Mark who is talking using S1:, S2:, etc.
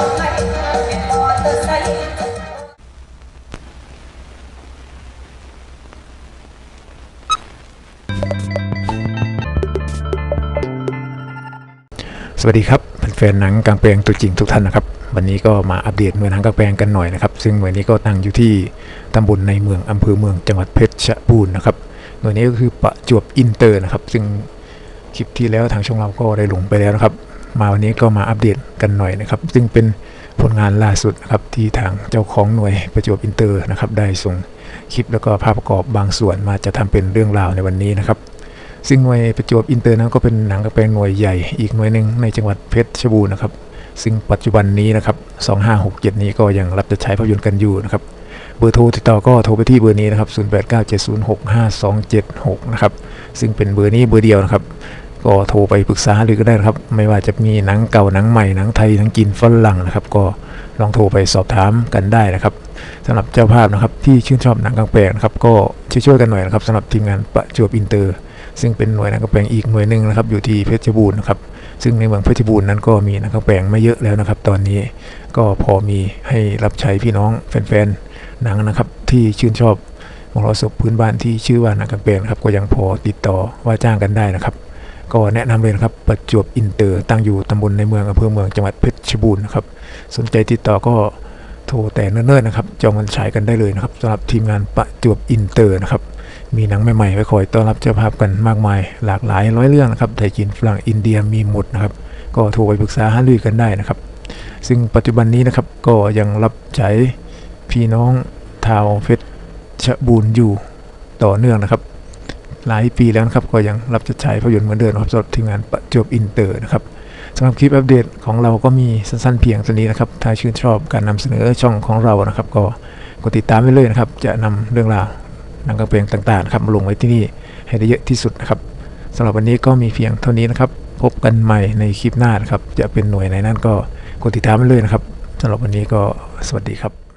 S1: สวัสดีครับแฟนหนังกลางแปลงตัวจริงทุกท่านนะครับ วันนี้ก็มาอัปเดตเมืองหนังกลางแปลงกันหน่อยนะครับ ซึ่งเมืองนี้ก็ตั้งอยู่ที่ตำบลในเมืองอำเภอเมืองจังหวัดเพชรบูรณ์นะครับหน่วยนี้ก็คือประจวบอินเตอร์นะครับ ซึ่งคลิปที่แล้วทางช่องเราก็ได้ลงไปแล้วนะครับ มาวันนี้ก็มาอัปเดตกันหน่อยนะครับ ซึ่งเป็นผลงานล่าสุดนะครับที่ทางเจ้าของหน่วยประจวบอินเตอร์นะครับได้ส่งคลิปแล้วก็ภาพประกอบบางส่วนมาจะทำเป็นเรื่องราวในวันนี้นะครับ ซึ่งหน่วยประจวบอินเตอร์นั้นก็เป็นหนังกระแปลงหน่วยใหญ่อีกหน่วยหนึ่งในจังหวัดเพชรบูรณ์นะครับซึ่งปัจจุบันนี้นะครับ 2567 นี้ก็ยังรับจะใช้ภาพยนตร์กันอยู่นะครับ เบอร์โทรติดต่อก็โทรไปที่เบอร์นี้นะครับ 0897065276 นะครับ ซึ่งเป็นเบอร์นี้เบอร์เดียวนะครับ ก็โทรไปปรึกษาหรือก็ได้นะครับ ไม่ว่าจะมีหนังเก่าหนังใหม่หนังไทยหนังจีนฝรั่งนะครับ ก็ลองโทรไปสอบถามกันได้นะครับสำหรับเจ้าภาพนะครับที่ชื่นชอบหนังกลางแปลงนะครับก็ช่วยๆกันหน่อยนะครับสำหรับทีมงานประจวบอินเตอร์ ซึ่งเป็นหน่วยหนังกระแปลงอีกหน่วยหนึ่งนะครับ อยู่ที่เพชรบูรณ์นะครับซึ่งในเมืองเพชรบูรณ์นั้นก็มีหนังกระแปลงไม่เยอะแล้วนะครับ ตอนนี้ก็พอมีให้รับใช้พี่น้องแฟนๆหนังนะครับที่ชื่นชอบมรสพพื้นบ้านที่ชื่อว่าหนังกระแปลงครับก็ยังพอติดต่อว่าจ้างกันได้นะครับ ก็แนะนำเลยนะครับประจวบอินเตอร์ตั้งอยู่ตำบลในเมืองอำเภอเมืองจังหวัดเพชรบูรณ์นะครับสนใจติดต่อก็โทรแต่เนิ่นๆนะครับจองวันฉายกันได้เลยนะครับสำหรับทีมงานประจวบอินเตอร์นะครับมีหนังใหม่ๆไว้คอยต้อนรับเจ้าภาพกันมากมาย หลากหลายร้อยเรื่องนะครับไทยจีนฝรั่งอินเดียมีหมดนะครับก็โทรไปปรึกษาหารือกันได้นะครับ ซึ่งปัจจุบันนี้นะครับก็ยังรับใช้พี่น้องชาวเพชรบูรณ์อยู่ต่อเนื่องนะครับ หลายปีแล้วนะครับ ก็ยังรับจะใช้ภาพยนตร์เหมือนเดิมนะครับสำหรับทีมงานประจวบอินเตอร์นะครับสำหรับคลิปอัปเดตของเราก็มีสั้นๆเพียงเท่านี้นะครับ ถ้าชื่นชอบการนำเสนอช่องของเรานะครับ ก็กดติดตามไว้เลยนะครับ จะนำเรื่องราวหนังกระเพลงต่างๆนะครับมาลงไว้ที่นี่ให้ได้เยอะที่สุดนะครับสำหรับวันนี้ก็มีเพียงเท่านี้นะครับ พบกันใหม่ในคลิปหน้านะครับ จะเป็นหน่วยไหนนั่นก็กดติดตามไว้เลยนะครับสำหรับวันนี้ก็สวัสดีครับ